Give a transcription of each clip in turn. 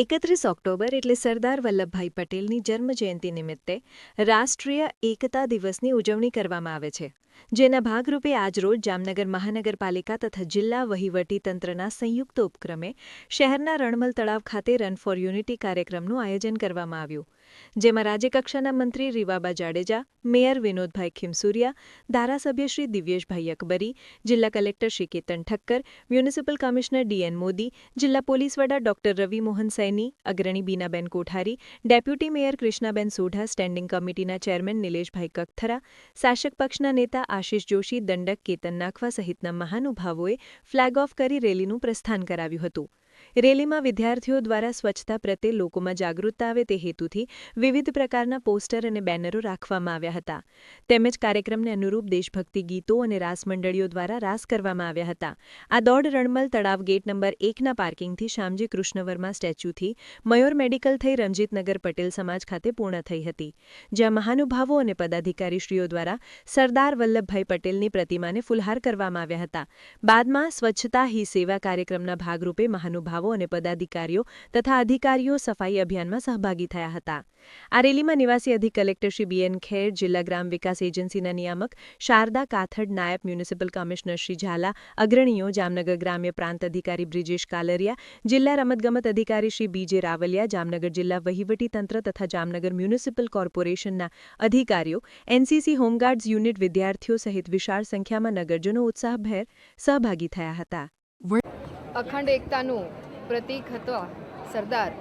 એકત્રીસ ઓક્ટોબર એટલે સરદાર વલ્લભભાઈ પટેલની જન્મજયંતિ નિમિત્તે રાષ્ટ્રીય એકતા દિવસની ઉજવણી કરવામાં આવે છે. જેના ભાગરૂપે આજરોજ જામનગર મહાનગરપાલિકા તથા જિલ્લા વહીવટી તંત્રના સંયુક્ત ઉપક્રમે શહેરના રણમલ તળાવ ખાતે રન ફોર યુનિટી કાર્યક્રમનું આયોજન કરવામાં આવ્યું. જેમાં રાજ્યકક્ષાના મંત્રી રીવાબા જાડેજા, મેયર વિનોદભાઈ ખીમસુરિયા, ધારાસભ્ય શ્રી દિવ્યેશભાઈ અકબરી, જિલ્લા collector Shri Ketan Thakkar, municipal commissioner DN Modi, જિલ્લા પોલીસ વડા ડોક્ટર રવિ મોહન સૈની, અગ્રણી Binaben Kothari, deputy mayor Krishnaben Sodha, standing કમિટીના ચેરમેન નિલેશભાઈ કગથરા, શાસક પક્ષના નેતા આશિષ જોશી દંડક કેતન નાખવા સહિતના મહાનુભાવોએ ફ્લેગ ઓફ કરી રેલીનું પ્રસ્થાન કરાવ્યું હતું. રેલીમાં વિદ્યાર્થીઓ દ્વારા સ્વચ્છતા પ્રત્યે લોકોમાં જાગૃતતા આવે તે હેતુથી વિવિધ પ્રકારના પોસ્ટર અને બેનરો રાખવામાં આવ્યા હતા. તેમજ કાર્યક્રમને અનુરૂપ દેશભક્તિ ગીતો અને રાસ મંડળીઓ દ્વારા રાસ કરવામાં આવ્યા હતા. આ દોડ રણમલ તળાવ ગેટ નંબર એકના પાર્કિંગથી શ્યામજી કૃષ્ણવર્મા સ્ટેચ્યુથી મયોર મેડિકલ થઈ રણજીતનગર પટેલ સમાજ ખાતે પૂર્ણ થઈ હતી. જ્યાં મહાનુભાવો અને પદાધિકારીશ્રીઓ દ્વારા સરદાર વલ્લભભાઈ પટેલની પ્રતિમાને ફુલહાર કરવામાં આવ્યા હતા. બાદમાં સ્વચ્છતા હી સેવા કાર્યક્રમના ભાગરૂપે મહાનુભાવો અને પદાધિકારીઓ તથા અધિકારીઓ સફાઈ અભિયાનમાં સહભાગી થયા હતા. આ રેલીમાં નિવાસી અધિક કલેક્ટર શ્રી બીએન ખેર, જિલ્લા ગ્રામ વિકાસ એજન્સીના નિયામક શારદા કાથડ, નાયબ મ્યુનિસિપલ કમિશનર શ્રી ઝાલા, અગ્રણીઓ જામનગર ગ્રામ્ય પ્રાંત અધિકારી બ્રિજેશ કાલરિયા, જિલ્લા રમતગમત અધિકારી શ્રી બીજે રાવલિયા, જામનગર જિલ્લા વહીવટી તંત્ર તથા જામનગર મ્યુનિસિપલ કોર્પોરેશનના અધિકારીઓ, એનસીસી હોમગાર્ડ્સ યુનિટ વિદ્યાર્થીઓ સહિત વિશાળ સંખ્યામાં નગરજનો ઉત્સાહભેર સહભાગી થયા હતા. અખંડ એકતાનું પ્રતીક હતા સરદાર,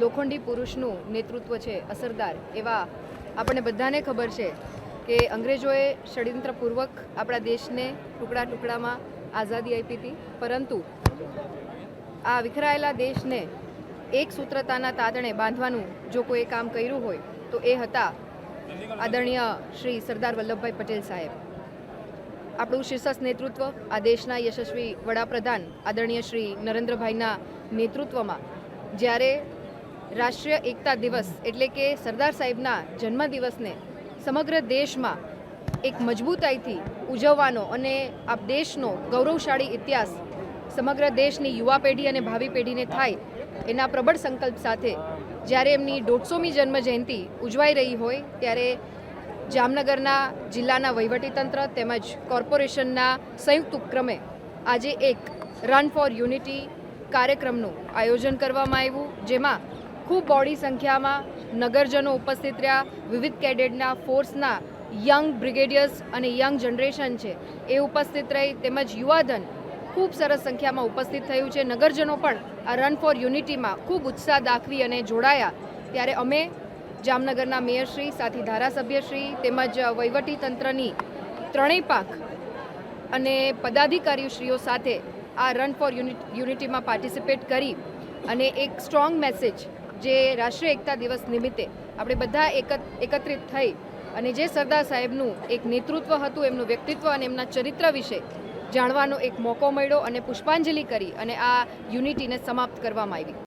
લોખંડી પુરુષનું નેતૃત્વ છે અસરદાર. એવા આપણને બધાને ખબર છે કે અંગ્રેજોએ ષડયંત્રપૂર્વક આપણા દેશને ટુકડા ટુકડામાં આઝાદી આપી હતી. પરંતુ આ વિખરાયેલા દેશને એક સૂત્રતાના તાતણે બાંધવાનું જો કોઈ કામ કર્યું હોય તો એ હતા આદરણીય શ્રી સરદાર વલ્લભભાઈ પટેલ સાહેબ. આપણું શીર્ષક નેતૃત્વ આ દેશના યશસ્વી વડાપ્રધાન આદરણીય શ્રી નરેન્દ્રભાઈના નેતૃત્વમાં. જ્યારે રાષ્ટ્રીય એકતા દિવસ એટલે કે સરદાર સાહેબના જન્મદિવસને સમગ્ર દેશમાં એક મજબૂતાઈથી ઉજવવાનો અને આ દેશનો ગૌરવશાળી ઇતિહાસ સમગ્ર દેશની યુવા પેઢી અને ભાવિ પેઢીને થાય એના પ્રબળ સંકલ્પ સાથે જ્યારે એમની દોઢસોમી જન્મ જયંતિ ઉજવાઈ રહી હોય ત્યારે જામનગરના જિલ્લાના વહીવટીતંત્ર તેમજ કોર્પોરેશનના સંયુક્ત ઉપક્રમે આજે એક રન ફોર યુનિટી કાર્યક્રમનું આયોજન કરવામાં આવ્યું, જેમાં ખૂબ બોડી સંખ્યામાં નગરજનો ઉપસ્થિત રહ્યા. વિવિધ કેડેટના ફોર્સના યંગ બ્રિગેડિયર્સ અને યંગ જનરેશન છે એ ઉપસ્થિત રહી. તેમજ યુવાધન ખૂબ સરસ સંખ્યામાં ઉપસ્થિત થયું છે. નગરજનો પણ આ રન ફોર યુનિટીમાં ખૂબ ઉત્સાહ દાખવી અને જોડાયા. ત્યારે અમે જામનગરના મેયરશ્રી સાથી ધારાસભ્યશ્રી તેમજ વહીવટી તંત્રની ત્રણેય પાંખ અને પદાધિકારીશ્રીઓ સાથે આ રન ફોર યુનિટીમાં પાર્ટિસિપેટ કરી અને એક સ્ટ્રોંગ મેસેજ જે રાષ્ટ્રીય એકતા દિવસ નિમિત્તે આપણે બધા એકત, એકત્રિત થઈ અને જે સરદાર સાહેબનું એક નેતૃત્વ હતું, એમનું વ્યક્તિત્વ અને એમના ચરિત્ર વિશે જાણવાનો એક મોકો મળ્યો અને પુષ્પાંજલિ કરી અને આ યુનિટીને સમાપ્ત કરવામાં આવી